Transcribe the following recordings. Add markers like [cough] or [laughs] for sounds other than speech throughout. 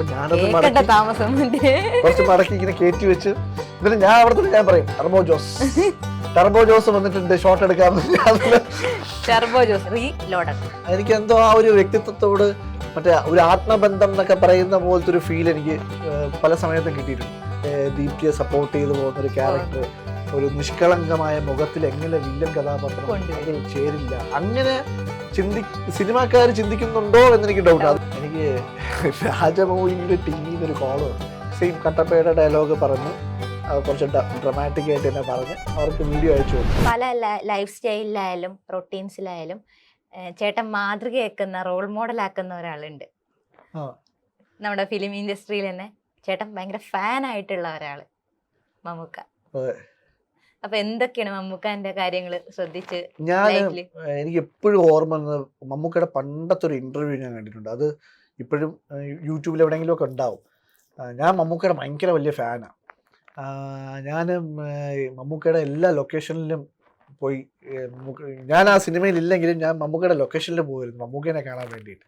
അപ്പൊ ഞാനത് കേക്കട്ടെ മടക്കി താമസം. കുറച്ച് മടക്കി ഇങ്ങനെ കയറ്റി വെച്ച് എന്നിട്ട് ഞാൻ അവിടെ തന്നെ ഞാൻ പറയും ടർബോ ജോസ് ടർബോ ജോസ് വന്നിട്ടുണ്ട് ഷോട്ട് എടുക്കാൻ ടർബോ ജോസ് റീ എനിക്ക് എന്തോ ആ ഒരു വ്യക്തിത്വത്തോട് മറ്റേ ഒരു ആത്മബന്ധം എന്നൊക്കെ പറയുന്ന പോലത്തെ ഒരു ഫീൽ എനിക്ക് പല സമയത്തും കിട്ടിയിട്ടുണ്ട്. ദീപ്തിയെ സപ്പോർട്ട് ചെയ്തു പോകുന്ന ഒരു ക്യാരക്ടർ ഒരു നിഷ്കളങ്കമായ മുഖത്തിൽ എങ്ങനെ വില്ലൻ കഥാപാത്രം. ചേരില്ല. അങ്ങനെ ചിന്തി സിനിമാക്കാർ ചിന്തിക്കുന്നുണ്ടോ എന്ന് എനിക്ക് ഡൗട്ട് ആണ്. എനിക്ക് രാജമൗലിന്റെ ടീമിൽ ഒരു കോൾ സെയിം കട്ടപ്പയുടെ ഡയലോഗ് പറഞ്ഞ്. കുറച്ച് ഡ്രമാറ്റിക് ആയിട്ട് തന്നെ പറഞ്ഞ്. അവർക്ക് വീഡിയോ അയച്ചു കൊടുത്തു. പല ലൈഫ് സ്റ്റൈലിലായാലും റൊട്ടീൻസിലായാലും ചേട്ടൻ മാതൃകയാക്കുന്ന റോൾ മോഡൽ ആക്കുന്ന ഒരാളുണ്ട്. നമ്മുടെ ഫിലിം ഇൻഡസ്ട്രിയിൽ തന്നെ ചേട്ടൻ ഭയങ്കര ഫാൻ ആയിട്ടുള്ള ഒരാൾ മമ്മൂക്ക. അപ്പൊ എന്തൊക്കെയാണ് മമ്മൂക്കാന്റെ കാര്യങ്ങൾ ശ്രദ്ധിച്ച് ഞാൻ എനിക്ക് എപ്പോഴും ഓർമ്മ വന്നത് മമ്മൂക്കയുടെ പണ്ടത്തെ ഒരു ഇന്റർവ്യൂ ഞാൻ കണ്ടിട്ടുണ്ട്. അത് ഇപ്പോഴും യൂട്യൂബിൽ എവിടെയെങ്കിലും ഒക്കെ ഉണ്ടാവും. ഞാൻ മമ്മൂക്കയുടെ ഭയങ്കര വലിയ ഫാനാണ് ഞാൻ മമ്മൂക്കയുടെ എല്ലാ ലൊക്കേഷനിലും പോയി ഞാൻ ആ സിനിമയിൽ ഇല്ലെങ്കിലും ഞാൻ മമ്മൂക്കയുടെ ലൊക്കേഷനിൽ പോകുമായിരുന്നു മമ്മൂക്കേനെ കാണാൻ വേണ്ടിയിട്ട്.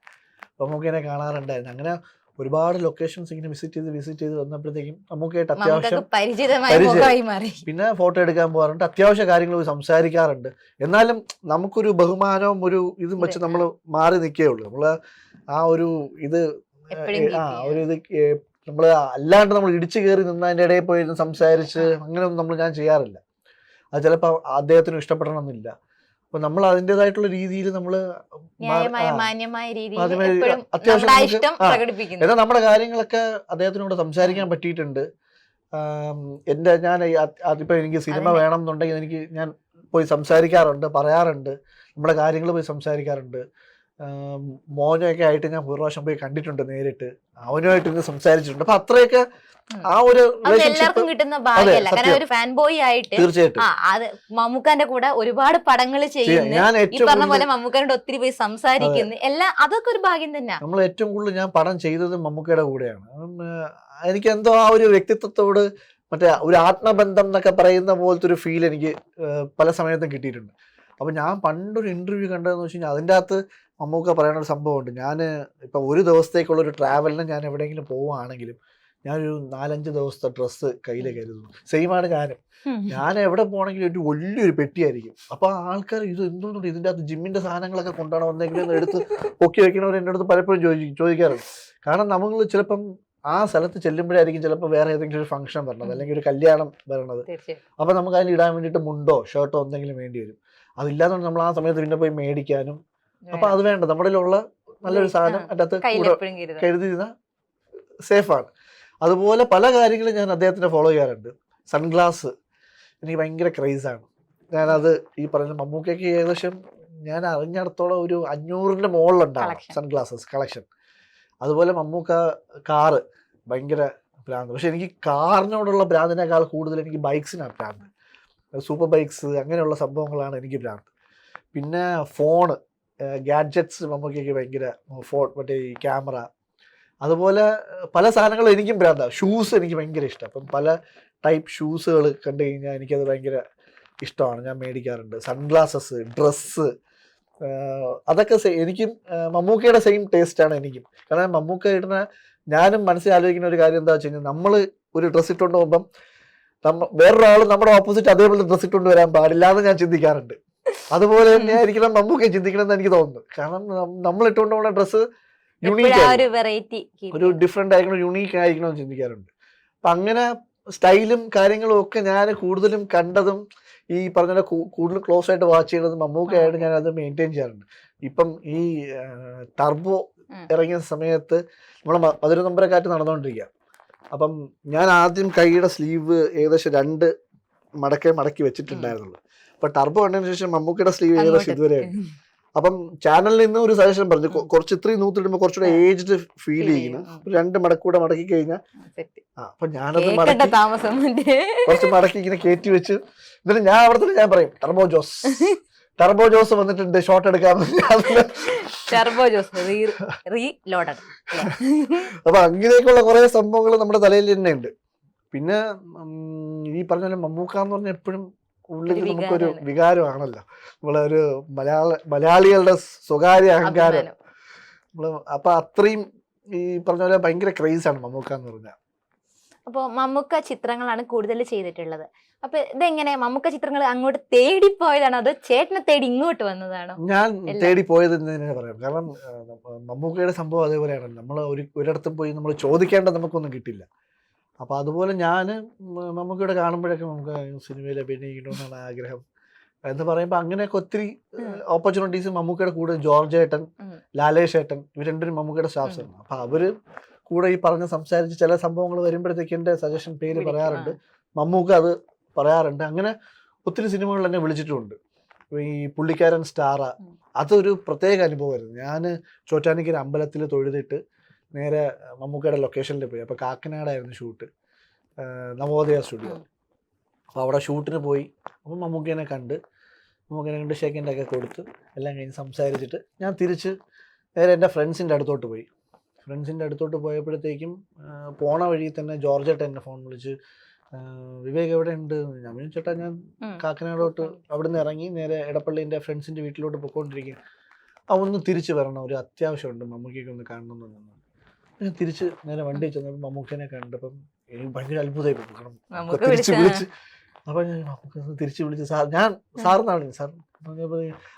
മമ്മൂക്കേനെ കാണാറുണ്ടായിരുന്നു. അങ്ങനെ ഒരുപാട് ലൊക്കേഷൻസ് ഇങ്ങനെ വിസിറ്റ് ചെയ്ത് വിസിറ്റ് ചെയ്ത് വന്നപ്പോഴത്തേക്കും നമുക്ക് മമ്മൂക്കൊക്കെ അത്യാവശ്യം പരിചയം. പിന്നെ ഫോട്ടോ എടുക്കാൻ പോകാറുണ്ട്. അത്യാവശ്യ കാര്യങ്ങൾ സംസാരിക്കാറുണ്ട്. എന്നാലും നമുക്കൊരു ബഹുമാനവും ഒരു ഇതും വെച്ച് നമ്മൾ മാറി നിൽക്കേ ഉള്ളൂ. നമ്മൾ ആ ഒരു ഇത് ആ ഒരു ഇത് നമ്മൾ അല്ലാണ്ട് നമ്മൾ ഇടിച്ചു കയറി നിന്ന് അതിന്റെ ഇടയിൽ പോയി സംസാരിച്ച് അങ്ങനെയൊന്നും നമ്മൾ ഞാൻ ചെയ്യാറില്ല. അത് ചിലപ്പോൾ അദ്ദേഹത്തിന് ഇഷ്ടപ്പെടണമെന്നില്ല. അപ്പൊ നമ്മൾ അതിന്റെതായിട്ടുള്ള രീതിയിൽ നമ്മൾ അത്യാവശ്യം നമ്മുടെ എന്നാൽ കാര്യങ്ങളൊക്കെ അദ്ദേഹത്തിനോട് സംസാരിക്കാൻ പറ്റിയിട്ടുണ്ട്. എന്റെ എന്റെ ഞാൻ അതിപ്പോൾ അതിപ്പോ എനിക്ക് സിനിമ വേണം എന്നുണ്ടെങ്കിൽ എനിക്ക് ഞാൻ പോയി സംസാരിക്കാറുണ്ട് പറയാറുണ്ട്. നമ്മുടെ കാര്യങ്ങൾ പോയി സംസാരിക്കാറുണ്ട്. മോനൊക്കെ ആയിട്ട് ഞാൻ ഒരു പ്രാവശ്യം പോയി കണ്ടിട്ടുണ്ട് നേരിട്ട്. അവനുമായിട്ട് ഇന്ന് സംസാരിച്ചിട്ടുണ്ട്. അപ്പൊ അത്രയൊക്കെ. ആ ഒരു എല്ലാവർക്കും കിട്ടുന്ന ഒരു ഫാൻ ബോയ് ആയിട്ട് തീർച്ചയായിട്ടും. അത് മമ്മൂക്കാന്റെ കൂടെ ഒരുപാട് പടങ്ങൾ ചെയ്യാം. ചെയ്യുന്നു. ഈ പറഞ്ഞ പോലെ മമ്മൂക്കാനോട് ഒത്തിരി പോയി സംസാരിക്കുന്നു. എല്ലാം അതൊക്കെ ഒരു ഭാഗ്യം തന്നെ നമ്മൾ ഏറ്റവും കൂടുതൽ ഞാൻ പടം ചെയ്തത് മമ്മൂക്കയുടെ കൂടെയാണ്. എനിക്ക് എന്തോ ആ ഒരു വ്യക്തിത്വത്തോട് മറ്റേ ഒരു ആത്മബന്ധം എന്നൊക്കെ പറയുന്ന പോലത്തെ ഒരു ഫീൽ എനിക്ക് പല സമയത്തും കിട്ടിയിട്ടുണ്ട്. അപ്പം ഞാൻ പണ്ടൊരു ഇന്റർവ്യൂ കണ്ടതെന്ന് വെച്ച് കഴിഞ്ഞാൽ അതിന്റെ അകത്ത് മമ്മൂക്ക പറയുന്ന ഒരു സംഭവമുണ്ട്. ഞാൻ ഇപ്പൊ ഒരു ദിവസത്തേക്കുള്ള ഒരു ട്രാവലിന് ഞാൻ എവിടെയെങ്കിലും പോവുകയാണെങ്കിലും ഞാനൊരു നാലഞ്ച് ദിവസത്തെ ഡ്രസ്സ് കയ്യിൽ കരുതുന്നു. സെയിമാണ് ഞാനും. ഞാൻ എവിടെ പോകണമെങ്കിലും ഒരു വലിയൊരു പെട്ടിയായിരിക്കും. അപ്പൊ ആൾക്കാർ ഇത് എന്തുകൊണ്ട് ഇതിന്റെ അകത്ത് ജിമ്മിന്റെ സാധനങ്ങളൊക്കെ കൊണ്ടാണ് വന്നെങ്കിലും എടുത്ത് പൊക്കി വെക്കണവർ എന്റെ അടുത്ത് പലപ്പോഴും ചോദിക്കും ചോദിക്കാറുണ്ട്. കാരണം നമ്മൾ ചിലപ്പം ആ സ്ഥലത്ത് ചെല്ലുമ്പോഴായിരിക്കും ചിലപ്പോൾ വേറെ ഏതെങ്കിലും ഒരു ഫംഗ്ഷൻ വരണത് അല്ലെങ്കിൽ ഒരു കല്യാണം വരണത്. അപ്പം നമുക്ക് അതിൽ ഇടാൻ വേണ്ടിയിട്ട് മുണ്ടോ ഷർട്ടോ എന്തെങ്കിലും വേണ്ടി വരും. അതില്ലാതെ നമ്മൾ ആ സമയത്ത് പിന്നെ പോയി മേടിക്കാനും. അപ്പൊ അത് വേണ്ട. നമ്മുടെ ഉള്ള നല്ലൊരു സാധനം അതിന്റെ അകത്ത് കരുതി. കരുതിയിരുന്ന സേഫാണ്. അതുപോലെ പല കാര്യങ്ങളും ഞാൻ അദ്ദേഹത്തിനെ ഫോളോ ചെയ്യാറുണ്ട്. സൺഗ്ലാസ് എനിക്ക് ഭയങ്കര ക്രൈസാണ് ഞാനത് ഈ പറഞ്ഞ മമ്മൂക്കയ്ക്ക് ഏകദേശം ഞാൻ അറിഞ്ഞിടത്തോളം ഒരു അഞ്ഞൂറിന്റെ Collection. സൺഗ്ലാസസ് കളക്ഷൻ അതുപോലെ മമ്മൂക്ക കാറ് ഭയങ്കര ഭ്രാന്ത് പക്ഷെ എനിക്ക് കാറിനോടുള്ള ഭ്രാന്തിനേക്കാൾ കൂടുതൽ എനിക്ക് ബൈക്സിനാണ് ഭ്രാന്ത് സൂപ്പർ ബൈക്സ് അങ്ങനെയുള്ള സംഭവങ്ങളാണ് എനിക്ക് ഭ്രാന്ത് പിന്നെ ഫോണ് ഗാഡ്ജറ്റ്സ് മമ്മൂക്കയ്ക്ക് ഭയങ്കര ഫോൺ മറ്റേ ഈ ക്യാമറ അതുപോലെ പല സാധനങ്ങളും എനിക്കും ഭ്രാന്താണ് ഷൂസ് എനിക്ക് ഭയങ്കര ഇഷ്ടം. അപ്പം പല ടൈപ്പ് ഷൂസുകൾ കണ്ടു കഴിഞ്ഞാൽ എനിക്കത് ഭയങ്കര ഇഷ്ടമാണ്. ഞാൻ മേടിക്കാറുണ്ട്. സൺഗ്ലാസസ് ഡ്രസ്സ് അതൊക്കെ എനിക്കും മമ്മൂക്കയുടെ സെയിം ടേസ്റ്റാണ് എനിക്കും. കാരണം മമ്മൂക്ക ഇടുന്ന ഞാനും മനസ്സിൽ ആലോചിക്കുന്ന ഒരു കാര്യം എന്താ വെച്ച് കഴിഞ്ഞാൽ നമ്മൾ ഒരു ഡ്രസ്സ് ഇട്ടുകൊണ്ട് പോകുമ്പം നമ്മ വേറൊരാൾ നമ്മുടെ ഓപ്പോസിറ്റ് അതേപോലെ ഡ്രസ്സ് ഇട്ടുകൊണ്ട് വരാൻ പാടില്ല എന്ന് ഞാൻ ചിന്തിക്കാറുണ്ട്. അതുപോലെ തന്നെ ആയിരിക്കണം മമ്മൂക്ക ചിന്തിക്കണം എന്ന് എനിക്ക് തോന്നുന്നു. കാരണം നമ്മൾ ഇട്ടുകൊണ്ട് പോകുന്ന ഡ്രസ്സ് യുണീക്ക് ഒരു ഡിഫറെന്റ് ആയിരിക്കണം യുണീക്ക് ആയിരിക്കണം എന്ന് ചിന്തിക്കാറുണ്ട്. അപ്പൊ അങ്ങനെ സ്റ്റൈലും കാര്യങ്ങളും ഒക്കെ ഞാൻ കൂടുതലും കണ്ടതും ഈ പറഞ്ഞ കൂടുതൽ ക്ലോസ് ആയിട്ട് വാച്ച് ചെയ്യുന്നതും മമ്മൂക്കയായിട്ട് ഞാൻ അത് മെയിന്റെയിൻ ചെയ്യാറുണ്ട്. ഇപ്പം ഈ ടർബോ ഇറങ്ങിയ സമയത്ത് നമ്മളെ മധുര നമ്പരക്കാറ്റ് നടന്നുകൊണ്ടിരിക്കുക അപ്പം ഞാൻ ആദ്യം കൈയുടെ സ്ലീവ് ഏകദേശം രണ്ട് മടക്കേ മടക്കി വെച്ചിട്ടുണ്ടായിരുന്നുള്ളൂ. അപ്പൊ ടർബോ കണ്ടതിന് ശേഷം മമ്മൂക്കയുടെ സ്ലീവ് ഏകദേശം ഇതുവരെയാണ് അപ്പം ചാനലിൽ നിന്ന് ഒരു സജഷൻ പറഞ്ഞു കുറച്ച് ഇത്രയും നൂത്തിടുമ്പോൾ കുറച്ചുകൂടെ ഏജ്ഡ് ഫീൽ ചെയ്യുന്നു രണ്ട് മടക്കൂടെ മടക്കി കഴിഞ്ഞാൽ അപ്പൊ ഞാനത് കുറച്ച് മടക്കി ഇങ്ങനെ കയറ്റി വെച്ച്. എന്നിട്ട് ഞാൻ അവിടെ തന്നെ ഞാൻ പറയും ടർബോ ജോസ് ടർബോ ജോസ് വന്നിട്ടുണ്ട് ഷോട്ട് എടുക്കാൻ ടെർബോ ജോസ് അപ്പൊ അങ്ങനെയൊക്കെയുള്ള കുറെ സംഭവങ്ങൾ നമ്മുടെ തലയിൽ തന്നെ ഉണ്ട്. പിന്നെ ഈ പറഞ്ഞ പോലെ മമ്മൂക്ക എന്ന് പറഞ്ഞാൽ എപ്പോഴും ഉള്ളിൽ നമുക്കൊരു വികാരമാണ്. വികാരമാണല്ലോ. നമ്മളൊരു മലയാള മലയാളികളുടെ സ്വകാര്യ അഹങ്കാരം. നമ്മൾ അപ്പൊ അത്രയും ഈ പറഞ്ഞ പോലെ ഭയങ്കര ക്രേസ് ആണ് മമ്മൂക്ക എന്ന് പറഞ്ഞാൽ. അപ്പോൾ മമ്മൂക്ക ചിത്രങ്ങളാണ് കൂടുതൽ ചെയ്തിട്ടുള്ളത്. അപ്പൊ ഇതെങ്ങനെ മമ്മൂക്ക ചിത്രങ്ങൾ അങ്ങോട്ട് തേടി പോയതാണ് അതോ ചേട്ടനെ തേടി ഇങ്ങോട്ട് വന്നതാണോ? ഞാൻ തേടി പോയത് എന്ന് തന്നെ പറയാം. കാരണം മമ്മൂക്കയുടെ സംഭവം അതേപോലെയാണ്. നമ്മൾ ഒരു ഒരിടത്തും പോയി നമ്മൾ ചോദിക്കേണ്ട നമുക്കൊന്നും കിട്ടില്ല. അപ്പോൾ അതുപോലെ ഞാൻ നമുക്കിവിടെ കാണുമ്പോഴൊക്കെ നമുക്ക് സിനിമയിൽ അഭിനയിക്കണമെന്നാണ് ആഗ്രഹം. എന്ന് പറയുമ്പോൾ അങ്ങനെയൊക്കെ ഒത്തിരി ഓപ്പർച്യൂണിറ്റീസ് മമ്മൂക്കയുടെ കൂടെ ജോർജ് ഏട്ടൻ. ലാലേഷ് ഏട്ടൻ ഇവർ രണ്ടുപേരും മമ്മൂക്കയുടെ സ്റ്റാഫ്സ് ആണ്. അപ്പോൾ അവർ കൂടെ ഈ പറഞ്ഞ സംസാരിച്ച് ചില സംഭവങ്ങൾ വരുമ്പോഴത്തേക്ക് എന്റെ സജഷൻ പേര് പറയാറുണ്ട്. മമ്മൂക്ക അത് പറയാറുണ്ട്. അങ്ങനെ ഒത്തിരി സിനിമകളിൽ എന്നെ വിളിച്ചിട്ടുണ്ട്. ഈ പുള്ളിക്കാരൻ സ്റ്റാറ. അതൊരു പ്രത്യേക അനുഭവമായിരുന്നു. ഞാൻ ചോറ്റാനിക്കര അമ്പലത്തിൽ തൊഴുതിട്ട് നേരെ മമ്മൂക്കയുടെ ലൊക്കേഷനിൽ പോയി. അപ്പോൾ കാക്കനാടായിരുന്നു ഷൂട്ട് നവോദയ സ്റ്റുഡിയോ അപ്പോൾ അവിടെ ഷൂട്ടിന് പോയി. അപ്പോൾ മമ്മൂക്കേനെ കണ്ട്. മമ്മൂക്കേനെ കണ്ട് ഒക്കെ കൊടുത്ത് എല്ലാം കഴിഞ്ഞ് സംസാരിച്ചിട്ട് ഞാൻ തിരിച്ച് നേരെ എന്റെ ഫ്രണ്ട്സിന്റെ അടുത്തോട്ട് പോയി. ഫ്രണ്ട്സിന്റെ അടുത്തോട്ട് പോയപ്പോഴത്തേക്കും പോണ വഴി തന്നെ ജോർജേട്ട എന്നെ ഫോൺ വിളിച്ച് വിവേക് എവിടെ ഉണ്ട് ഞാൻ ചേട്ടാ ഞാൻ. കാക്കനാടോട്ട് അവിടുന്ന് ഇറങ്ങി നേരെ എടപ്പള്ളിന്റെ ഫ്രണ്ട്സിന്റെ വീട്ടിലോട്ട് പോയിക്കൊണ്ടിരിക്കുകയാണ്. അവ ഒന്ന് തിരിച്ച് വരണം. ഒരു അത്യാവശ്യമുണ്ട് മമ്മൂക്കൊക്കെ ഒന്ന് കാണണം എന്ന് പറഞ്ഞു ഞാൻ തിരിച്ച് നേരെ വണ്ടി ചെന്നപ്പോൾ മമ്മൂക്കനെ കണ്ടപ്പം എനിക്ക് ഭയങ്കര അത്ഭുതമായി പോകണം തിരിച്ച് വിളിച്ച- അപ്പൊ ഞാൻ മമ്മൂക്ക തിരിച്ച് വിളിച്ച് സാർ ഞാൻ സാറിനാണ് സാർ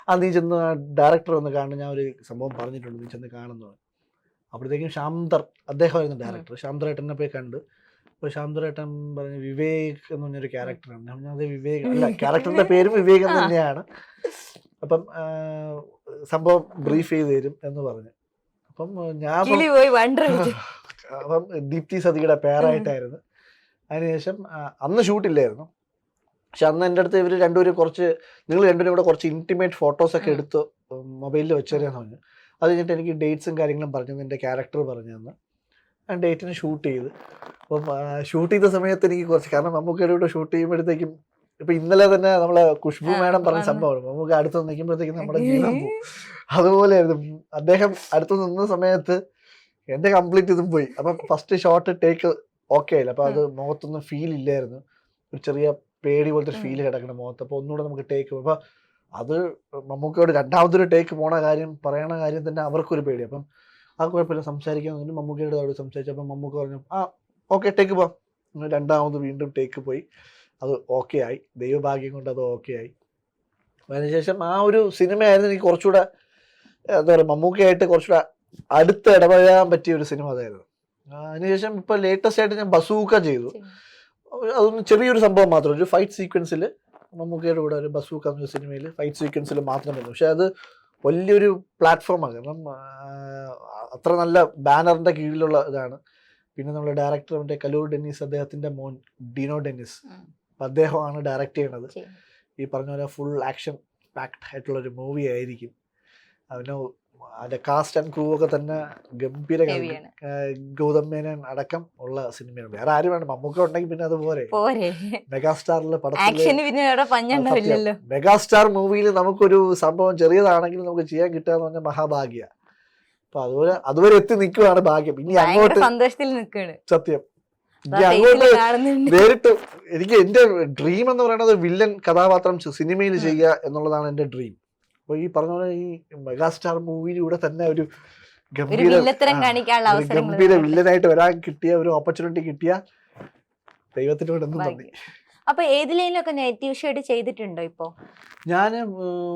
ആ നീ ചെന്ന് ആ ഡയറക്ടർ ഒന്ന് കാണുന്ന ഞാൻ ഒരു സംഭവം പറഞ്ഞിട്ടുണ്ട് നീ ചെന്ന് കാണുന്നു അപ്പോഴത്തേക്കും ശാന്തർ അദ്ദേഹമായിരുന്നു ഡയറക്ടർ ശാന്തരേട്ടനെ പോയി കണ്ട്. അപ്പോൾ ശാന്തരേട്ടൻ പറഞ്ഞു വിവേക് എന്ന് പറഞ്ഞൊരു ക്യാരക്ടറാണ് ഞാൻ അത് വിവേക്. [laughs] അല്ല ക്യാരക്ടറിന്റെ പേരും വിവേക് തന്നെയാണ്. അപ്പം സംഭവം ബ്രീഫ് ചെയ്ത് തരും എന്ന് പറഞ്ഞു. അപ്പം ഞാൻ [laughs] അപ്പം ദീപ്തി സതിയുടെ പേരായിട്ടായിരുന്നു. അതിനുശേഷം അന്ന് ഷൂട്ടില്ലായിരുന്നു പക്ഷെ അന്ന് എന്റെ അടുത്ത് ഇവർ രണ്ടുപേരും കുറച്ച് നിങ്ങൾ രണ്ടുപേരും കൂടെ കുറച്ച് ഇന്റിമേറ്റ് ഫോട്ടോസൊക്കെ എടുത്ത് മൊബൈലിൽ വെച്ചേരാന്ന് പറഞ്ഞു. അത് കഴിഞ്ഞിട്ട് എനിക്ക് ഡേറ്റ്സും കാര്യങ്ങളും പറഞ്ഞു എന്റെ ക്യാരക്ടർ പറഞ്ഞു തന്നു. ഞാൻ ഡേറ്റിന് ഷൂട്ട് ചെയ്ത്. അപ്പം ഷൂട്ട് ചെയ്ത സമയത്ത് എനിക്ക് കുറച്ച് കാരണം നമുക്ക് കൂടെ ഷൂട്ട് ചെയ്യുമ്പോഴത്തേക്കും ഇപ്പൊ ഇന്നലെ തന്നെ നമ്മളെ ഖുഷ്ബു മേഡം പറഞ്ഞ സംഭവം സംഭവമാണ് നമുക്ക് അടുത്ത് നിൽക്കുമ്പോഴത്തേക്കും നമ്മുടെ ജീവിതം പോകും അതുപോലെയായിരുന്നു. അദ്ദേഹം അടുത്ത് നിന്ന സമയത്ത് എന്റെ കംപ്ലീറ്റ് ഇതും പോയി. അപ്പൊ ഫസ്റ്റ് ഷോട്ട് ടേക്ക് ഓക്കെ ആയില്ല. അപ്പൊ അത് മുഖത്തൊന്നും ഫീൽ ഇല്ലായിരുന്നു. ഒരു ചെറിയ പേടി പോലത്തെ ഒരു ഫീൽ കിടക്കണം മുഖത്ത്. അപ്പൊ ഒന്നുകൂടെ നമുക്ക് ടേക്ക് അപ്പൊ അത് മമ്മൂക്കയോട് രണ്ടാമതൊരു ടേക്ക് പോണ കാര്യം പറയണ കാര്യം തന്നെ അവർക്കൊരു പേടി. അപ്പം ആ കുഴപ്പമില്ല. സംസാരിക്കാൻ മമ്മൂക്കയോട് അവിടെ സംസാരിച്ചപ്പോൾ മമ്മൂക്ക പറഞ്ഞു ആ ഓക്കെ ടേക്ക് പോവാം. അങ്ങനെ രണ്ടാമത് വീണ്ടും ടേക്ക് പോയി. അത് ഓക്കെ ആയി. ദൈവഭാഗ്യം കൊണ്ട് അത് ഓക്കെ ആയി. അതിനുശേഷം ആ ഒരു സിനിമയായിരുന്നു എനിക്ക് കുറച്ചുകൂടെ എന്താ പറയുക മമ്മൂക്കയായിട്ട് കുറച്ചുകൂടെ അടുത്ത് ഇടപഴകാൻ പറ്റിയ ഒരു സിനിമ അതായിരുന്നു. അതിനുശേഷം ഇപ്പോൾ ലേറ്റസ്റ്റ് ആയിട്ട് ഞാൻ ബസൂക്ക ചെയ്തു. അതൊന്ന് ചെറിയൊരു സംഭവം മാത്രം ഒരു ഫൈറ്റ് സീക്വൻസിൽ മമ്മൂക്കയുടെ കൂടെ ഒരു ബസൂക്ക എന്ന സിനിമയിൽ ഫൈറ്റ് സീക്വൻസിൽ മാത്രം വന്നു. പക്ഷേ അത് വലിയൊരു പ്ലാറ്റ്ഫോമാണ് കാരണം അത്ര നല്ല ബാനറിന്റെ കീഴിലുള്ള ഇതാണ്. പിന്നെ നമ്മുടെ ഡയറക്ടർ മറ്റേ കലൂർ ഡെന്നിസ് അദ്ദേഹത്തിന്റെ മോൻ ഡിനോ ഡെന്നിസ്. അപ്പൊ അദ്ദേഹമാണ് ഡയറക്റ്റ് ചെയ്യണത്. ഈ പറഞ്ഞ പോലെ ഫുൾ ആക്ഷൻ പാക്ഡ് ആയിട്ടുള്ളൊരു മൂവി ആയിരിക്കും. അതിന് അതിന്റെ കാസ്റ്റ് ആൻഡ് ക്രൂ ഒക്കെ തന്നെ ഗംഭീര ഗൗതം മേനൻ അടക്കം ഉള്ള സിനിമയാണ് വേറെ ആരും വേണം മമ്മൂക്ക ഉണ്ടെങ്കിൽ പിന്നെ അതുപോലെ മെഗാസ്റ്റാറിലെ പഞ്ഞുണ്ടാവില്ലല്ലോ മെഗാസ്റ്റാർ മൂവിയിൽ നമുക്കൊരു സംഭവം ചെറിയതാണെങ്കിൽ നമുക്ക് ചെയ്യാൻ കിട്ടുക എന്ന് പറഞ്ഞാൽ മഹാഭാഗ്യ. അപ്പൊ അതുപോലെ അതുവരെ എത്തി നിൽക്കുകയാണ് ഭാഗ്യം. ഇനി അങ്ങോട്ട് സന്തോഷത്തിൽ നിൽക്കുകയാണ്. സത്യം. നേരിട്ട് എനിക്ക് എന്റെ ഡ്രീം എന്ന് പറയുന്നത് വില്ലൻ കഥാപാത്രം സിനിമയിൽ. ചെയ്യുക എന്നുള്ളതാണ് എന്റെ ഡ്രീം അപ്പൊ ഈ പറഞ്ഞ പോലെ ഈ മെഗാസ്റ്റാർ മൂവിയിലൂടെ തന്നെ ഒരു ഗംഭീര ഗംഭീര വില്ലനായിട്ട് വരാൻ കിട്ടിയ ഒരു ഓപ്പർച്യൂണിറ്റി കിട്ടിയ ദൈവത്തിനോട് എന്നും നന്ദി. അപ്പൊ ഏതിലേലൊക്കെ നെഗറ്റീവ് ഷെയ്ഡ് ചെയ്തിട്ടുണ്ടോ ഇപ്പോ? ഞാൻ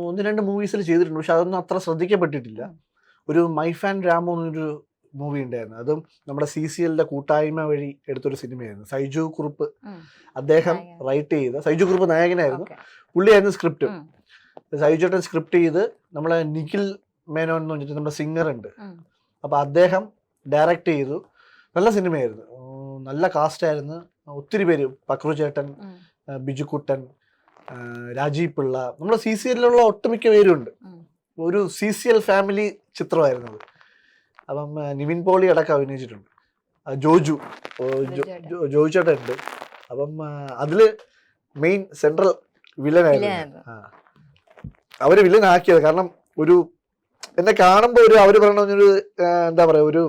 ഒന്ന് രണ്ട് മൂവീസിൽ ചെയ്തിട്ടുണ്ട്. പക്ഷെ അതൊന്നും അത്ര ശ്രദ്ധിക്കപ്പെട്ടിട്ടില്ല. ഒരു മൈ ഫാൻ രാമോ എന്നൊരു മൂവി ഉണ്ടായിരുന്നു. അതും നമ്മുടെ സി സി എല്ലിന്റെ കൂട്ടായ്മ വഴി എടുത്തൊരു സിനിമയായിരുന്നു. സൈജു കുറുപ്പ് അദ്ദേഹം റൈറ്റ് ചെയ്ത സൈജു കുറുപ്പ് നായകനായിരുന്നു. പുള്ളിയായിരുന്നു സ്ക്രിപ്റ്റ്. സൈജുട്ടൻ സ്ക്രിപ്റ്റ് ചെയ്ത് നമ്മളെ നിഖിൽ മേനോൻ എന്ന് പറഞ്ഞിട്ട് നമ്മുടെ സിംഗർ ഉണ്ട്. അപ്പൊ അദ്ദേഹം ഡയറക്റ്റ് ചെയ്തു. നല്ല സിനിമയായിരുന്നു. നല്ല കാസ്റ്റ് ആയിരുന്നു. ഒത്തിരി പേര്. പക്രു ചേട്ടൻ ബിജുക്കുട്ടൻ രാജീവ് പിള്ള. നമ്മുടെ സി സി എല്ലിലുള്ള ഒട്ടുമിക്ക പേരും ഉണ്ട് ഒരു സി സി എൽ ഫാമിലി ചിത്രമായിരുന്നു അത്. അപ്പം നിവിൻ പോളി അടക്കം അഭിനയിച്ചിട്ടുണ്ട്. ജോജു. ജോജു ചേട്ടൻ. ഉണ്ട് അപ്പം അതിൽ അതിൽ മെയിൻ സെൻട്രൽ വില്ലനായിരുന്നു. ആ. അവർ വില്ലൻ ആക്കിയത് കാരണം ഒരു എന്നെ കാണുമ്പോൾ ഒരു അവർ പറയണ ഒരു എന്താ പറയാ ഒരു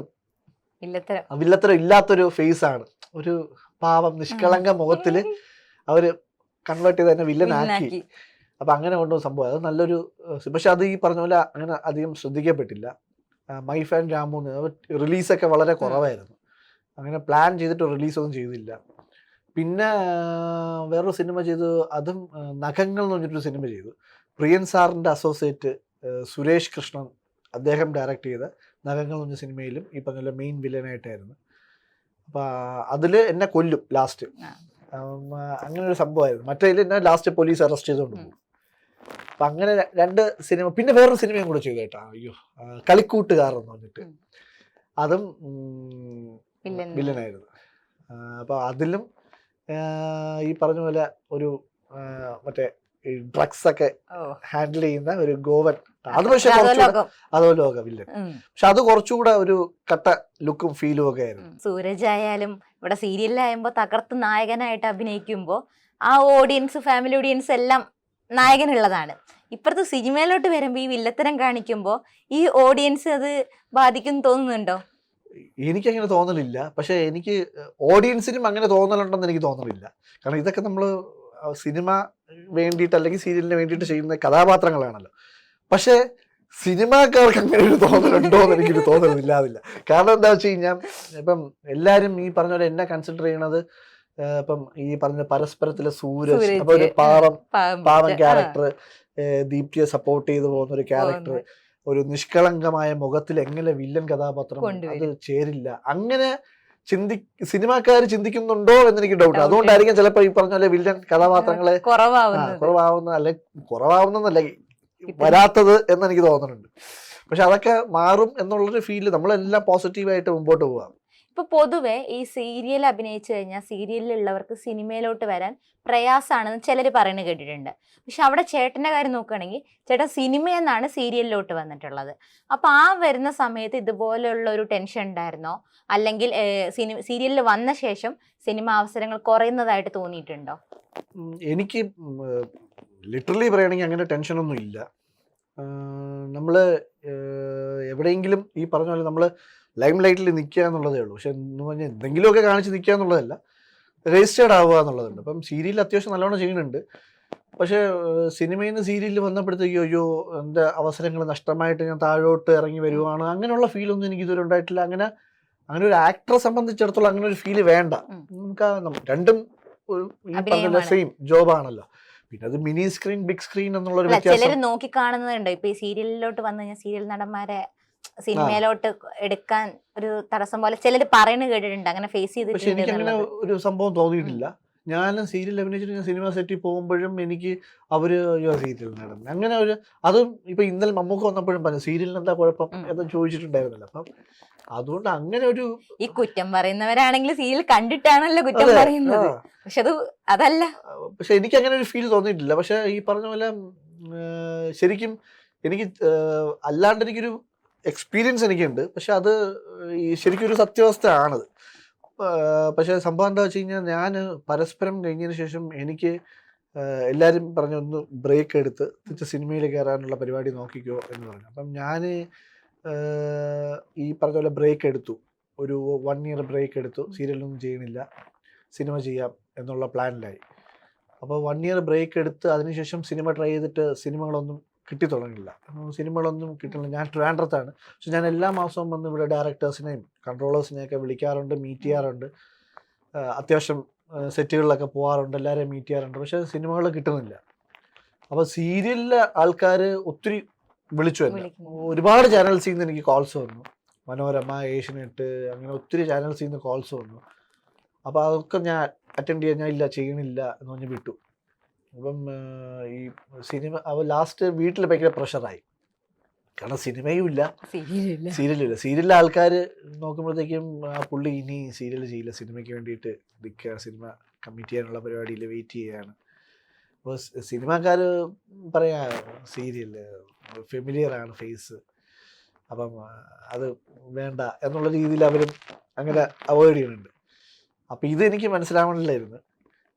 വില്ലത്തരം. ഇല്ലാത്തൊരു ഫേസ് ആണ്. ഒരു പാവം നിഷ്കളങ്ക മുഖത്തിൽ അവർ കൺവേർട്ട് ചെയ്ത് ആക്കി വില്ലനാക്കി. അപ്പൊ അങ്ങനെ കൊണ്ടുപോകുന്ന സംഭവം. അത് നല്ലൊരു പക്ഷെ അത് ഈ പറഞ്ഞ പോലെ അങ്ങനെ അധികം ശ്രദ്ധിക്കപ്പെട്ടില്ല. മൈ ഫാൻ രാമു റിലീസൊക്കെ വളരെ കുറവായിരുന്നു. അങ്ങനെ പ്ലാൻ ചെയ്തിട്ട് റിലീസൊന്നും ചെയ്തില്ല. പിന്നെ വേറൊരു സിനിമ ചെയ്തു. അതും നഖങ്ങൾ എന്ന് പറഞ്ഞിട്ടൊരു സിനിമ ചെയ്തു. പ്രിയൻ സാറിന്റെ അസോസിയേറ്റ് സുരേഷ് കൃഷ്ണൻ അദ്ദേഹം ഡയറക്റ്റ് ചെയ്ത നഖങ്ങൾ എന്ന പറഞ്ഞ സിനിമയിലും ഈ പറഞ്ഞ മെയിൻ വില്ലനായിട്ടായിരുന്നു അപ്പോൾ അതിൽ എന്നെ കൊല്ലും ലാസ്റ്റ് അങ്ങനെ ഒരു സംഭവമായിരുന്നു. മറ്റേതിൽ എന്നെ ലാസ്റ്റ് പോലീസ് അറസ്റ്റ് ചെയ്തുകൊണ്ട് പോകും. അപ്പം അങ്ങനെ രണ്ട് സിനിമ പിന്നെ വേറൊരു സിനിമയും കൂടെ ചെയ്തു കേട്ടോ. അയ്യോ കളിക്കൂട്ടുകാർ എന്ന് പറഞ്ഞിട്ട്. അതും. വില്ലനായിരുന്നു. അപ്പോൾ അതിലും ഈ പറഞ്ഞ പോലെ ഒരു മറ്റേ ഡ്രഗ്സ് ഒക്കെ ഹാൻഡിൽ ചെയ്യുന്ന ഒരു ഗോവൻ. അത് പക്ഷേ അതോ കുറച്ചുകൂടെ ലോകം. അതോ ലോക വില്ലൻ. പക്ഷെ അത് കുറച്ചുകൂടെ ഒരു കട്ട ലുക്കും ഫീലും ഒക്കെ ആയിരുന്നു. സൂരജ് ആയാലും ഇവിടെ സീരിയലിലായുമ്പോ തകർത്ത് നായകനായിട്ട് അഭിനയിക്കുമ്പോ ആ ഓഡിയൻസ് ഫാമിലി ഓഡിയൻസ് എല്ലാം നായകനുള്ളതാണ്. ഇപ്പുറത്ത് സിനിമയിലോട്ട് വരുമ്പോ ഈ വില്ലത്തരം കാണിക്കുമ്പോൾ ഈ ഓഡിയൻസ് അത് ബാധിക്കും തോന്നുന്നുണ്ടോ? എനിക്കങ്ങനെ തോന്നലില്ല. പക്ഷേ എനിക്ക് ഓഡിയൻസിനും അങ്ങനെ തോന്നലുണ്ടെന്ന് എനിക്ക് തോന്നലില്ല. കാരണം ഇതൊക്കെ നമ്മൾ സിനിമ വേണ്ടിയിട്ട് അല്ലെങ്കിൽ സീരിയലിന് വേണ്ടിയിട്ട് ചെയ്യുന്ന കഥാപാത്രങ്ങളാണല്ലോ. പക്ഷേ സിനിമാക്കാർക്ക് അങ്ങനെ ഒരു തോന്നലുണ്ടോ എന്ന് എനിക്കൊരു തോന്നലില്ലാതില്ല കാരണം എന്താ വെച്ച് കഴിഞ്ഞാൽ ഇപ്പം എല്ലാവരും ഈ പറഞ്ഞ പോലെ എന്നെ കൺസിഡർ ചെയ്യണത് ഇപ്പം ഈ പറഞ്ഞ പരസ്പരത്തിലെ സൂരജ് അപ്പൊ ഒരു പാവം പാവം ക്യാരക്ടർ ദീപ്തിയെ സപ്പോർട്ട് ചെയ്തു പോകുന്ന ഒരു ക്യാരക്ടർ ഒരു നിഷ്കളങ്കമായ മുഖത്തിൽ എങ്ങനെ വില്ലൻ കഥാപാത്രം അത് ചേരില്ല. അങ്ങനെ ചിന്തി സിനിമാക്കാർ ചിന്തിക്കുന്നുണ്ടോ എന്ന് എനിക്ക് ഡൗട്ട്. അതുകൊണ്ടായിരിക്കും ചിലപ്പോൾ ഈ പറഞ്ഞ പോലെ വില്ലൻ കഥാപാത്രങ്ങളെ കുറവാവുന്ന അല്ലെ കുറവാവുന്നല്ല വരാത്തത് എന്ന് എനിക്ക് തോന്നുന്നുണ്ട്. പക്ഷെ അതൊക്കെ മാറും എന്നുള്ളൊരു ഫീൽ നമ്മളെല്ലാം പോസിറ്റീവായിട്ട് മുമ്പോട്ട് പോവാം. ഇപ്പൊ പൊതുവെ ഈ സീരിയൽ അഭിനയിച്ചു കഴിഞ്ഞാൽ സീരിയലിലുള്ളവർക്ക് സിനിമയിലോട്ട് വരാൻ പ്രയാസമാണെന്ന് ചിലർ പറയുന്നത് കേട്ടിട്ടുണ്ട്. പക്ഷെ അവിടെ ചേട്ടന്റെ കാര്യം നോക്കുകയാണെങ്കിൽ ചേട്ടൻ സിനിമയെന്നാണ് സീരിയലിലോട്ട് വന്നിട്ടുള്ളത്. അപ്പൊ ആ വരുന്ന സമയത്ത് ഇതുപോലെയുള്ള ഒരു ടെൻഷൻ ഉണ്ടായിരുന്നോ? അല്ലെങ്കിൽ സിനിമ സീരിയലിൽ വന്ന ശേഷം സിനിമ അവസരങ്ങൾ കുറയുന്നതായിട്ട് തോന്നിയിട്ടുണ്ടോ? എനിക്ക് ലിറ്ററലി പറയുകയാണെങ്കിൽ അങ്ങനെ ടെൻഷനൊന്നും ഇല്ല. നമ്മൾ എവിടെയെങ്കിലും ഈ പറഞ്ഞ പോലെ നമ്മൾ ലൈം ലൈറ്റിൽ നിൽക്കുക എന്നുള്ളതേ ഉള്ളൂ. പക്ഷെ എന്ന് പറഞ്ഞാൽ എന്തെങ്കിലുമൊക്കെ കാണിച്ച് നിൽക്കുക എന്നുള്ളതല്ല. രജിസ്റ്റേർഡ് ആവുക എന്നുള്ളതുണ്ട്. അപ്പം സീരിയൽ അത്യാവശ്യം നല്ലോണം ചെയ്യുന്നുണ്ട്. പക്ഷേ സിനിമയിൽ നിന്ന് സീരിയലിൽ വന്നപ്പോഴത്തേക്കും അയ്യോ എന്റെ അവസരങ്ങൾ നഷ്ടമായിട്ട് ഞാൻ താഴോട്ട് ഇറങ്ങി വരുവാണ്. അങ്ങനെയുള്ള ഫീലൊന്നും എനിക്ക് ഇതുവരെ ഉണ്ടായിട്ടില്ല. അങ്ങനെ അങ്ങനെ ഒരു ആക്ടറെ സംബന്ധിച്ചിടത്തോളം അങ്ങനെ ഒരു ഫീൽ വേണ്ട. നമുക്ക് രണ്ടും ഒരു ഈ പറഞ്ഞ. സെയിം ജോബാണല്ലോ. പിന്നെ അത് മിനി സ്ക്രീൻ ബിഗ് സ്ക്രീൻ എന്നുള്ള ഒരു വ്യത്യാസം. നോക്കി കാണുന്നുണ്ട് ഇപ്പൊ ഈ സീരിയലിലോട്ട് വന്നു കഴിഞ്ഞാൽ സീരിയൽ നടന്മാരെ സിനിമയിലോട്ട് എടുക്കാൻ ഒരു തടസ്സം പോലെ ചിലര് പറയുന്നത് കേട്ടിട്ടുണ്ട് അങ്ങനെ ഫേസ് ചെയ്തിട്ടുണ്ട് എനിക്ക് അങ്ങനെ ഒരു സംഭവം തോന്നിയിട്ടില്ല. ഞാൻ സീരിയൽ അഭിനയിച്ചിട്ട് ഞാൻ സിനിമ സെറ്റിൽ പോകുമ്പോഴും എനിക്ക് അവർ അയ്യോ സീരിയൽ നടന്നു. അങ്ങനെ ഒരു അതും ഇപ്പൊ ഇന്നലെ മമ്മൂക്ക് വന്നപ്പോഴും പറഞ്ഞു സീരിയലിന് എന്താ കുഴപ്പം. എന്ന് ചോദിച്ചിട്ടുണ്ടായിരുന്നല്ലോ. അപ്പം അതുകൊണ്ട് അങ്ങനെ ഒരു ഈ കുറ്റം പറയുന്നവരാണെങ്കിൽ സീരിയൽ കണ്ടിട്ടാണല്ലോ കുറ്റം പറയുന്നത്. പക്ഷെ അത് അതല്ല. പക്ഷെ എനിക്ക് അങ്ങനെ ഒരു ഫീൽ തോന്നിയിട്ടില്ല. പക്ഷെ ഈ പറഞ്ഞ പോലെ ശരിക്കും എനിക്ക് അല്ലാണ്ട് എനിക്കൊരു എക്സ്പീരിയൻസ് എനിക്കുണ്ട്. പക്ഷെ അത് ശരിക്കും ഒരു സത്യാവസ്ഥയാണത്. പക്ഷേ പക്ഷെ സംഭവം എന്താ വെച്ച് കഴിഞ്ഞാൽ ഞാൻ പരസ്പരം കഴിഞ്ഞതിന് ശേഷം എനിക്ക് എല്ലാവരും പറഞ്ഞു ഒന്ന് ബ്രേക്ക് എടുത്ത് തിരിച്ച് സിനിമയിൽ കയറാനുള്ള പരിപാടി നോക്കിക്കോ എന്ന് പറഞ്ഞു. അപ്പം ഞാൻ ഈ പറഞ്ഞ പോലെ ബ്രേക്ക് എടുത്തു. ഒരു വൺ ഇയർ ബ്രേക്ക് എടുത്തു. സീരിയലൊന്നും ചെയ്യണില്ല. സിനിമ ചെയ്യാം എന്നുള്ള പ്ലാനിലായി അപ്പോൾ വൺ ഇയർ ബ്രേക്ക് എടുത്ത് അതിനുശേഷം സിനിമ ട്രൈ ചെയ്തിട്ട് സിനിമകളൊന്നും കിട്ടി തുടങ്ങില്ല സിനിമകളൊന്നും കിട്ടുന്നില്ല ഞാൻ ട്രിവാൻഡ്രത്താണ്. പക്ഷെ ഞാൻ എല്ലാ മാസവും വന്ന് ഇവിടെ ഡയറക്ടേഴ്സിനെയും കൺട്രോളേഴ്സിനെയൊക്കെ വിളിക്കാറുണ്ട് മീറ്റ് ചെയ്യാറുണ്ട്. അത്യാവശ്യം സെറ്റുകളിലൊക്കെ പോകാറുണ്ട് എല്ലാവരെയും മീറ്റ് ചെയ്യാറുണ്ട്. പക്ഷേ സിനിമകൾ കിട്ടുന്നില്ല. അപ്പോൾ സീരിയലിലെ ആൾക്കാർ ഒത്തിരി വിളിച്ചു എന്നെ ഒരുപാട് ചാനൽസിൽ നിന്ന് എനിക്ക് കോൾസ് വന്നു. മനോരമ ഏഷ്യനെറ്റ് അങ്ങനെ ഒത്തിരി ചാനൽസിൽ നിന്ന് കോൾസ് വന്നു. അപ്പോൾ അതൊക്കെ ഞാൻ അറ്റൻഡ് ചെയ്യാൻ ഞാൻ ഇല്ല ചെയ്യണില്ല എന്ന് പറഞ്ഞ് വിട്ടു. അപ്പം ഈ സിനിമ അവ ലാസ്റ്റ് വീട്ടിൽ ഭയങ്കര പ്രഷറായി. കാരണം സിനിമയും ഇല്ല. സീരിയലില്ല. സീരിയലും ഇല്ല സീരിയലിലെ ആൾക്കാർ നോക്കുമ്പോഴത്തേക്കും ആ പുള്ളി ഇനി സീരിയൽ ചെയ്യില്ല. സിനിമയ്ക്ക് വേണ്ടിയിട്ട് നിൽക്കുക സിനിമ കമ്മിറ്റ് ചെയ്യാനുള്ള പരിപാടിയിൽ വെയിറ്റ് ചെയ്യുകയാണ് അപ്പോൾ സിനിമാക്കാർ പറയാ സീരിയൽ ഫെമിലിയർ ആണ് ഫേസ് അപ്പം അത് വേണ്ട എന്നുള്ള രീതിയിൽ അവരും അങ്ങനെ അവോയ്ഡ് ചെയ്യുന്നുണ്ട്. അപ്പം ഇത് എനിക്ക് മനസ്സിലാവണില്ലായിരുന്നു.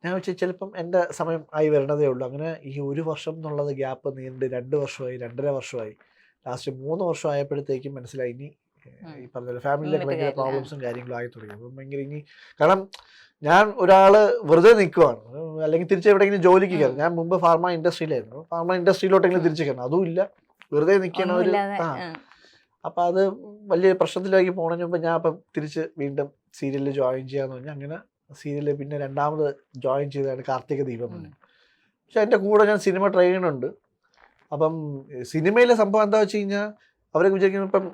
ഞാൻ വെച്ചാൽ ചിലപ്പം എന്റെ സമയം ആയി വരണതേ ഉള്ളൂ. അങ്ങനെ ഈ ഒരു വർഷം എന്നുള്ളത് ഗ്യാപ്പ് നീണ്ട് രണ്ട് വർഷമായി രണ്ടര വർഷമായി. ലാസ്റ്റ് മൂന്ന് വർഷം ആയപ്പോഴത്തേക്കും മനസ്സിലായി. ഇനി ഈ പറഞ്ഞ ഫാമിലിയിലൊക്കെ നിന്നിട്ട് ഭയങ്കര പ്രോബ്ലംസും കാര്യങ്ങളും ആയി തുടങ്ങി. അപ്പം ഭയങ്കര ഇനി കാരണം ഞാൻ ഒരാൾ വെറുതെ നിൽക്കുവാണ് അല്ലെങ്കിൽ തിരിച്ച് എവിടെയെങ്കിലും ജോലിക്ക് കയറും. ഞാൻ മുമ്പ് ഫാർമ ഇൻഡസ്ട്രിയിലായിരുന്നു ഫാർമ ഇൻഡസ്ട്രിയിലോട്ടെങ്കിലും. തിരിച്ചു കയറണം. അതുമില്ല ഇല്ല. വെറുതെ നിൽക്കണ ഒരു ആ. ആ. അപ്പം അത് വലിയ പ്രശ്നത്തിലേക്ക് പോണതിന് മുമ്പ് ഞാൻ അപ്പം തിരിച്ച് വീണ്ടും സീരിയലിൽ ജോയിൻ ചെയ്യാന്ന് പറഞ്ഞാൽ അങ്ങനെ സീരിയലിൽ പിന്നെ രണ്ടാമത് ജോയിൻ ചെയ്തതാണ് കാർത്തിക ദീപം പക്ഷെ എന്റെ കൂടെ ഞാൻ സിനിമ ട്രെയിനുണ്ട് അപ്പം സിനിമയിലെ സംഭവം എന്താ വെച്ച് കഴിഞ്ഞാൽ അവരൊക്കെ വിചാരിക്കുന്നത് ഇപ്പം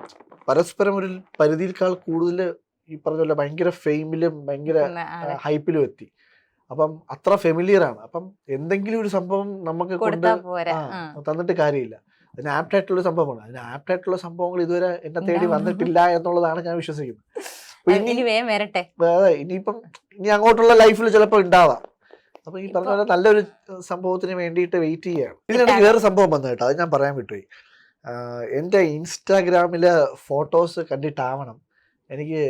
പരസ്പരം ഒരു പരിധിയിൽക്കാൾ കൂടുതൽ ഈ പറഞ്ഞ പോലെ ഭയങ്കര ഫെയിമിലും ഭയങ്കര ഹൈപ്പിലും എത്തി. അപ്പം അത്ര ഫെമിലിയർ ആണ്. അപ്പം എന്തെങ്കിലും ഒരു സംഭവം നമുക്ക് കൊണ്ട്. തന്നിട്ട് കാര്യമില്ല. അതിന് ആപ്റ്റായിട്ടുള്ള സംഭവമാണ്. അതിന് ആപ്റ്റായിട്ടുള്ള സംഭവങ്ങൾ ഇതുവരെ എന്നെ തേടി വന്നിട്ടില്ല എന്നുള്ളതാണ് ഞാൻ വിശ്വസിക്കുന്നത്. ഇനി ഇനി വേഗം വരട്ടെ. അതെ ഇനിയിപ്പം ഇനി അങ്ങോട്ടുള്ള ലൈഫിൽ ചിലപ്പോൾ ഉണ്ടാവാം അപ്പൊ ഈ പറഞ്ഞ പോലെ നല്ലൊരു സംഭവത്തിന് വേണ്ടിയിട്ട് വെയിറ്റ് ചെയ്യാണ്. ഇതിനിടയ്ക്ക് വേറെ സംഭവം വന്നു കേട്ടോ അത് ഞാൻ പറയാൻ വിട്ടുപോയി എന്റെ ഇൻസ്റ്റാഗ്രാമിലെ ഫോട്ടോസ് കണ്ടിട്ടാവണം. എനിക്ക്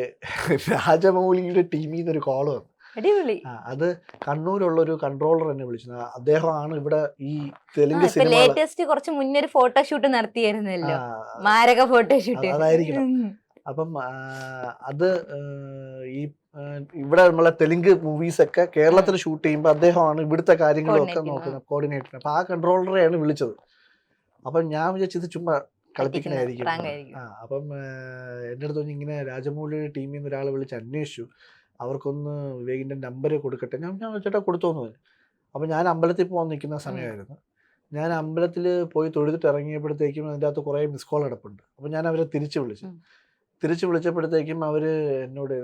രാജമൗലിയുടെ ടീമിൽ നിന്ന് ഒരു കോൾ വന്നു. അടിപൊളി. അത് കണ്ണൂരുള്ള ഒരു കൺട്രോളർ എന്നെ വിളിച്ചു അദ്ദേഹമാണ് ഇവിടെ ഈ തെലുങ്ക് സിനിമ ലേറ്റസ്റ്റ് കുറച്ച് മുന്നേ ഒരു ഫോട്ടോഷൂട്ട് നടത്തിയായിരുന്നല്ലോ. മാരക ഫോട്ടോഷൂട്ട് അതായിരിക്കും അതായിരിക്കണം. അപ്പം അത് ഈ ഇവിടെ നമ്മളെ തെലുങ്ക് മൂവീസ് ഒക്കെ കേരളത്തിൽ ഷൂട്ട് ചെയ്യുമ്പോൾ അദ്ദേഹമാണ് ഇവിടുത്തെ കാര്യങ്ങളൊക്കെ നോക്കുന്നത് കോർഡിനേറ്റർ അപ്പൊ ആ കൺട്രോളറെയാണ് വിളിച്ചത്. അപ്പം ഞാൻ വിചാരിച്ചത് ചുമ്മാ കളിപ്പിക്കണായിരിക്കും ആ അപ്പം എന്റെ അടുത്ത് ഇങ്ങനെ രാജമൗലിയുടെ ടീമിൽ നിന്ന് ഒരാൾ വിളിച്ച് അന്വേഷിച്ചു. അവർക്കൊന്ന് വിവേകിന്റെ നമ്പർ കൊടുക്കട്ടെ. ഞാൻ ഞാൻ ചേട്ടാ കൊടുത്തോന്നു അപ്പം ഞാൻ അമ്പലത്തിൽ പോകാൻ നിൽക്കുന്ന സമയമായിരുന്നു. ഞാൻ അമ്പലത്തിൽ പോയി തൊഴുതിട്ട് ഇറങ്ങിയപ്പോഴത്തേക്കും അതിന്റെ അകത്ത് കുറേ മിസ് കോൾ കിടപ്പുണ്ട് അപ്പം ഞാൻ അവരെ തിരിച്ച് വിളിച്ചു. തിരിച്ച് വിളിച്ചപ്പോഴത്തേക്കും അവർ എന്നോട്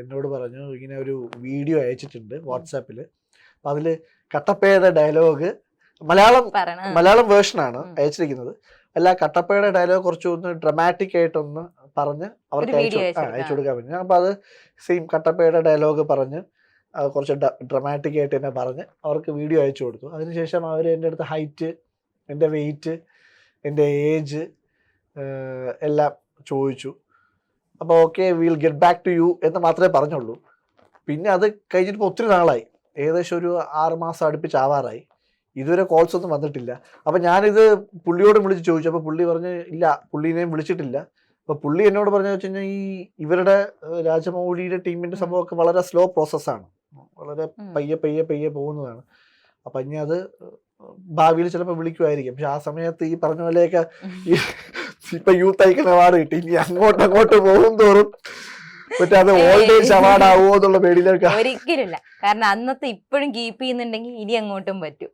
എന്നോട് പറഞ്ഞു ഇങ്ങനെ ഒരു വീഡിയോ അയച്ചിട്ടുണ്ട് വാട്സാപ്പിൽ അപ്പം അതിൽ കട്ടപ്പയുടെ ഡയലോഗ് മലയാളം മലയാളം വേർഷനാണ് അയച്ചിരിക്കുന്നത്. അല്ല കട്ടപ്പയുടെ ഡയലോഗ് കുറച്ചൊന്ന് ഡ്രമാറ്റിക് ആയിട്ടൊന്ന് പറഞ്ഞ് അവർക്ക് അയച്ചു അയച്ചു കൊടുക്കാൻ പറ്റും അപ്പം അത് സെയിം കട്ടപ്പയുടെ ഡയലോഗ് പറഞ്ഞ് കുറച്ച് ഡ്രമാറ്റിക് ആയിട്ട് എന്നെ പറഞ്ഞ് അവർക്ക് വീഡിയോ അയച്ചു കൊടുത്തു. അതിനുശേഷം അവർ എന്റെ അടുത്ത് ഹൈറ്റ് എന്റെ വെയിറ്റ് എന്റെ ഏജ് എല്ലാം ചോദിച്ചു. അപ്പോൾ okay will get back to you എന്ന് മാത്രമേ പറഞ്ഞുള്ളൂ. പിന്നെ അത് കഴിഞ്ഞിട്ട് ഒത്തിരി നാളായി. ഏകദേശം ഒരു ആറ് മാസം അടുപ്പിച്ച് ആവാറായി ഇതുവരെ കോൾസ് ഒന്നും വന്നിട്ടില്ല. അപ്പം ഞാനിത് പുള്ളിയോട് വിളിച്ച് ചോദിച്ചു അപ്പോൾ പുള്ളി പറഞ്ഞ് ഇല്ല പുള്ളീനെയും വിളിച്ചിട്ടില്ല. അപ്പോൾ പുള്ളി എന്നോട് പറഞ്ഞു വെച്ച് കഴിഞ്ഞാൽ ഈ ഇവരുടെ രാജമൗഴിയുടെ രാജമൗലിയുടെ ടീമിന്റെ സംഭവമൊക്കെ വളരെ സ്ലോ പ്രോസസ്സാണ് വളരെ. പയ്യെ പയ്യെ പയ്യെ പോകുന്നതാണ്. അപ്പം ഇനി അത് ഭാവിയിൽ ചിലപ്പോൾ വിളിക്കുമായിരിക്കും. പക്ഷെ ആ സമയത്ത് ഈ പറഞ്ഞ പോലെയൊക്കെ [laughs] ഈ ഇപ്പൊ യൂത്ത് ഐക്കൺ അവാർഡ് കിട്ടി ഇനി അങ്ങോട്ട് അങ്ങോട്ട് പോകും തോറും. മറ്റേ അത് ഓൾഡ് ഏജ് അവാർഡ് ആവുമോ എന്നുള്ള പേടിയിലേക്ക് ഒരിക്കലില്ല കാരണം അന്നത്തെ ഇപ്പോഴും കീപ്പ് ചെയ്യുന്നുണ്ടെങ്കിൽ ഇനി അങ്ങോട്ടും പറ്റും.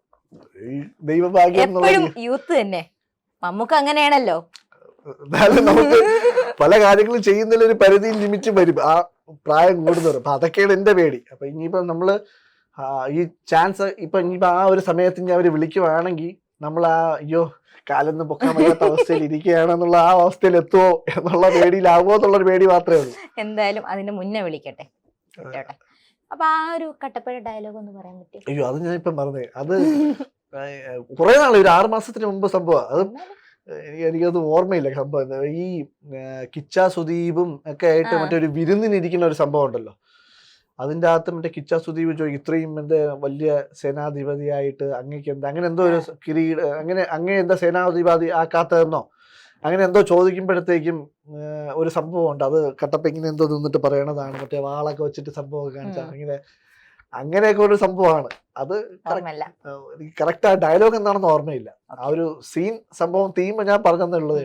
ദൈവഭാഗ്യം എപ്പോഴും യൂത്ത് തന്നെ. നമുക്ക് അങ്ങനെയാണല്ലോ. എന്നാലും നമുക്ക് പല കാര്യങ്ങളും ചെയ്യുന്നതിൽ ഒരു പരിധിയിൽ ലിമിറ്റ് വരും. ആ പ്രായം കൂടുന്നവരും അപ്പൊ അതൊക്കെയാണ് എന്റെ പേടി. അപ്പൊ ഇനിയിപ്പോ നമ്മൾ ഈ ചാൻസ് ഇപ്പൊ ഇനിയിപ്പോ ആ ഒരു സമയത്ത് ഇനി അവർ വിളിക്കുവാണെങ്കിൽ നമ്മൾ ആ അയ്യോ കാലൊന്നും പൊക്കാൻ പറ്റാത്ത അവസ്ഥയിൽ ഇരിക്കുകയാണെന്നുള്ള ആ അവസ്ഥയിൽ എത്തുമോ എന്നുള്ള പേടിയിലാവുമോ എന്നുള്ളൊരു പേടി മാത്രമേ ഉള്ളൂ. എന്തായാലും അതിന്റെ മുന്നേ വിളിക്കട്ടെ. അപ്പൊ ആ ഒരു കട്ടപ്പഴ ഡയലോഗ് ഒന്ന് പറയാൻ പറ്റും അയ്യോ അത് ഞാൻ ഇപ്പം പറഞ്ഞേ അത് കുറെ നാൾ ഒരു ആറ് മാസത്തിന് മുമ്പ് സംഭവം. അത് എനിക്ക് എനിക്കത് ഓർമ്മയില്ല. സംഭവം ഈ കിച്ചാ സുദീപും ഒക്കെ ആയിട്ട് മറ്റൊരു വിരുന്നിനിരിക്കുന്ന ഒരു സംഭവം ഉണ്ടല്ലോ. അതിന്റെ അകത്ത് മറ്റേ കിച്ച സുദീപ് ചോദിക്കും ഇത്രയും എന്റെ വലിയ സേനാധിപതിയായിട്ട് അങ്ങേക്ക് എന്താ അങ്ങനെ എന്തോ ഒരു കിരീട അങ്ങനെ അങ്ങേ എന്താ സേനാധിപതി ആക്കാത്തതെന്നോ? അങ്ങനെ എന്തോ ചോദിക്കുമ്പോഴത്തേക്കും ഒരു സംഭവം ഉണ്ട് അത് കട്ടപ്പ ഇങ്ങനെ എന്തോ നിന്നിട്ട് പറയണതാണ്. മറ്റേ വാളൊക്കെ വെച്ചിട്ട് സംഭവമൊക്കെ കാണിച്ചാൽ അങ്ങനെ അങ്ങനെയൊക്കെ ഒരു സംഭവമാണ്. അത് കറക്റ്റ് ആ ഡയലോഗ് എന്താണെന്ന് ഓർമ്മയില്ല. ആ ഒരു സീൻ സംഭവം തീം ഞാൻ പറഞ്ഞെന്നുള്ളതേ.